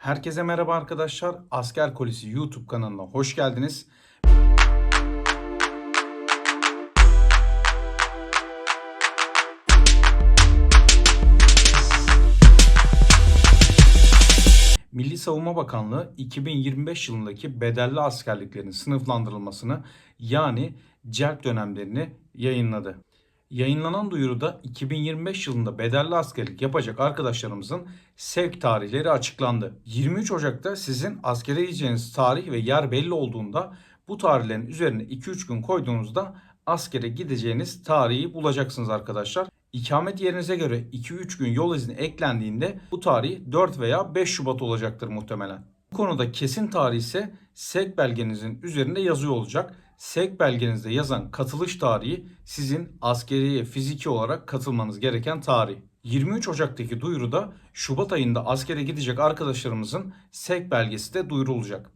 Herkese merhaba arkadaşlar. Asker Kolisi YouTube kanalına hoş geldiniz. Milli Savunma Bakanlığı 2025 yılındaki bedelli askerliklerin sınıflandırılmasını yani celp dönemlerini yayınladı. Yayınlanan duyuruda 2025 yılında bedelli askerlik yapacak arkadaşlarımızın sevk tarihleri açıklandı. 23 Ocak'ta sizin askere gideceğiniz tarih ve yer belli olduğunda bu tarihlerin üzerine 2-3 gün koyduğunuzda askere gideceğiniz tarihi bulacaksınız arkadaşlar. İkamet yerinize göre 2-3 gün yol izni eklendiğinde bu tarih 4 veya 5 Şubat olacaktır muhtemelen. Bu konuda kesin tarih ise SEK belgenizin üzerinde yazıyor olacak. SEK belgenizde yazan katılış tarihi sizin askeriye fiziki olarak katılmanız gereken tarih. 23 Ocak'taki duyuruda Şubat ayında askere gidecek arkadaşlarımızın SEK belgesi de duyurulacak.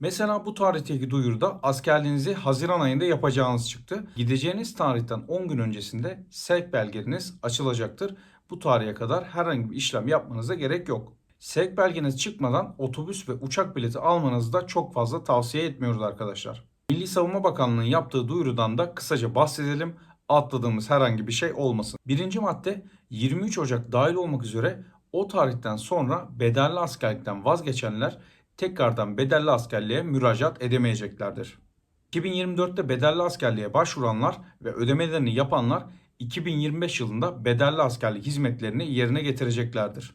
Mesela bu tarihteki duyuruda askerliğinizi Haziran ayında yapacağınız çıktı. Gideceğiniz tarihten 10 gün öncesinde sevk belgeniz açılacaktır. Bu tarihe kadar herhangi bir işlem yapmanıza gerek yok. Sevk belgeniz çıkmadan otobüs ve uçak bileti almanızı da çok fazla tavsiye etmiyoruz arkadaşlar. Milli Savunma Bakanlığı'nın yaptığı duyurudan da kısaca bahsedelim. Atladığımız herhangi bir şey olmasın. Birinci madde 23 Ocak dahil olmak üzere o tarihten sonra bedelli askerlikten vazgeçenler tekrardan bedelli askerliğe müracaat edemeyeceklerdir. 2024'te bedelli askerliğe başvuranlar ve ödemelerini yapanlar 2025 yılında bedelli askerlik hizmetlerini yerine getireceklerdir.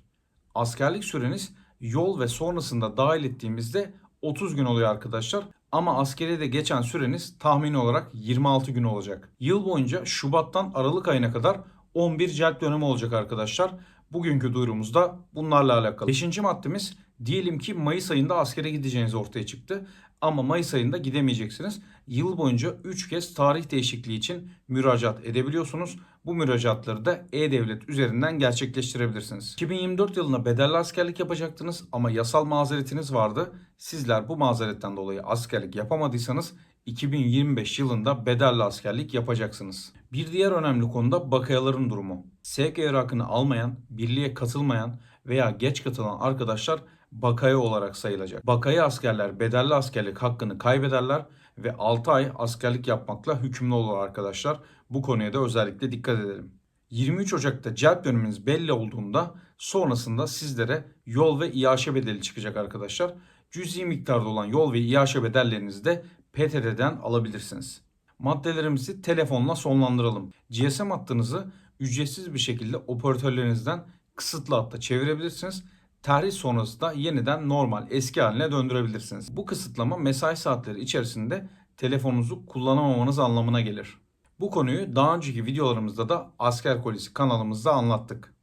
Askerlik süreniz yol ve sonrasında dahil ettiğimizde 30 gün oluyor arkadaşlar. Ama askeriyede geçen süreniz tahmini olarak 26 gün olacak. Yıl boyunca Şubat'tan Aralık ayına kadar 11 celp dönemi olacak arkadaşlar. Bugünkü duyurumuzda bunlarla alakalı. Beşinci maddemiz diyelim ki Mayıs ayında askere gideceğiniz ortaya çıktı. Ama Mayıs ayında gidemeyeceksiniz. Yıl boyunca 3 kez tarih değişikliği için müracaat edebiliyorsunuz. Bu müracaatları da E-Devlet üzerinden gerçekleştirebilirsiniz. 2024 yılında bedelli askerlik yapacaktınız ama yasal mazeretiniz vardı. Sizler bu mazeretten dolayı askerlik yapamadıysanız 2025 yılında bedelli askerlik yapacaksınız. Bir diğer önemli konu da bakayaların durumu. SK evrakını almayan, birliğe katılmayan veya geç katılan arkadaşlar bakaya olarak sayılacak. Bakaya askerler bedelli askerlik hakkını kaybederler ve 6 ay askerlik yapmakla hükümlü olur arkadaşlar. Bu konuya da özellikle dikkat edelim. 23 Ocak'ta celp döneminiz belli olduğunda sonrasında sizlere yol ve iaşe bedeli çıkacak arkadaşlar. Cüzi miktarda olan yol ve iaşe bedellerinizi de PTT'den alabilirsiniz. Maddelerimizi telefonla sonlandıralım. GSM hattınızı ücretsiz bir şekilde operatörlerinizden kısıtlı hatta çevirebilirsiniz. Tarih sonrası da yeniden normal eski haline döndürebilirsiniz. Bu kısıtlama mesai saatleri içerisinde telefonunuzu kullanamamanız anlamına gelir. Bu konuyu daha önceki videolarımızda da Asker Kolisi kanalımızda anlattık.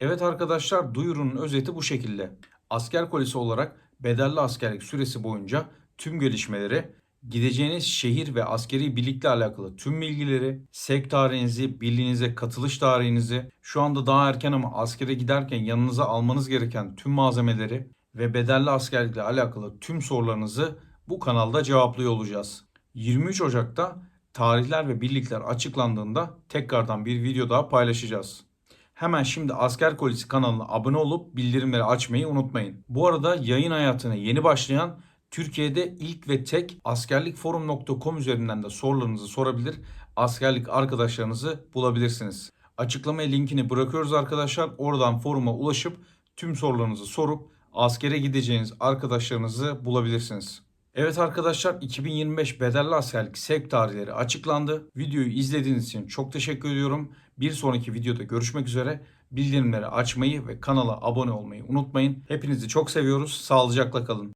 Evet arkadaşlar duyurunun özeti bu şekilde. Asker Kolisi olarak bedelli askerlik süresi boyunca tüm gelişmeleri, gideceğiniz şehir ve askeri birlikle alakalı tüm bilgileri, sek tarihinizi, birliğinize katılış tarihinizi, şu anda daha erken ama askere giderken yanınıza almanız gereken tüm malzemeleri ve bedelli askerlikle alakalı tüm sorularınızı bu kanalda cevaplıyor olacağız. 23 Ocak'ta tarihler ve birlikler açıklandığında tekrardan bir video daha paylaşacağız. Hemen şimdi Asker Kolisi kanalına abone olup bildirimleri açmayı unutmayın. Bu arada yayın hayatına yeni başlayan Türkiye'de ilk ve tek askerlikforum.com üzerinden de sorularınızı sorabilir, askerlik arkadaşlarınızı bulabilirsiniz. Açıklamaya linkini bırakıyoruz arkadaşlar. Oradan foruma ulaşıp tüm sorularınızı sorup askere gideceğiniz arkadaşlarınızı bulabilirsiniz. Evet arkadaşlar 2025 bedelli askerlik sevk tarihleri açıklandı. Videoyu izlediğiniz için çok teşekkür ediyorum. Bir sonraki videoda görüşmek üzere. Bildirimleri açmayı ve kanala abone olmayı unutmayın. Hepinizi çok seviyoruz. Sağlıcakla kalın.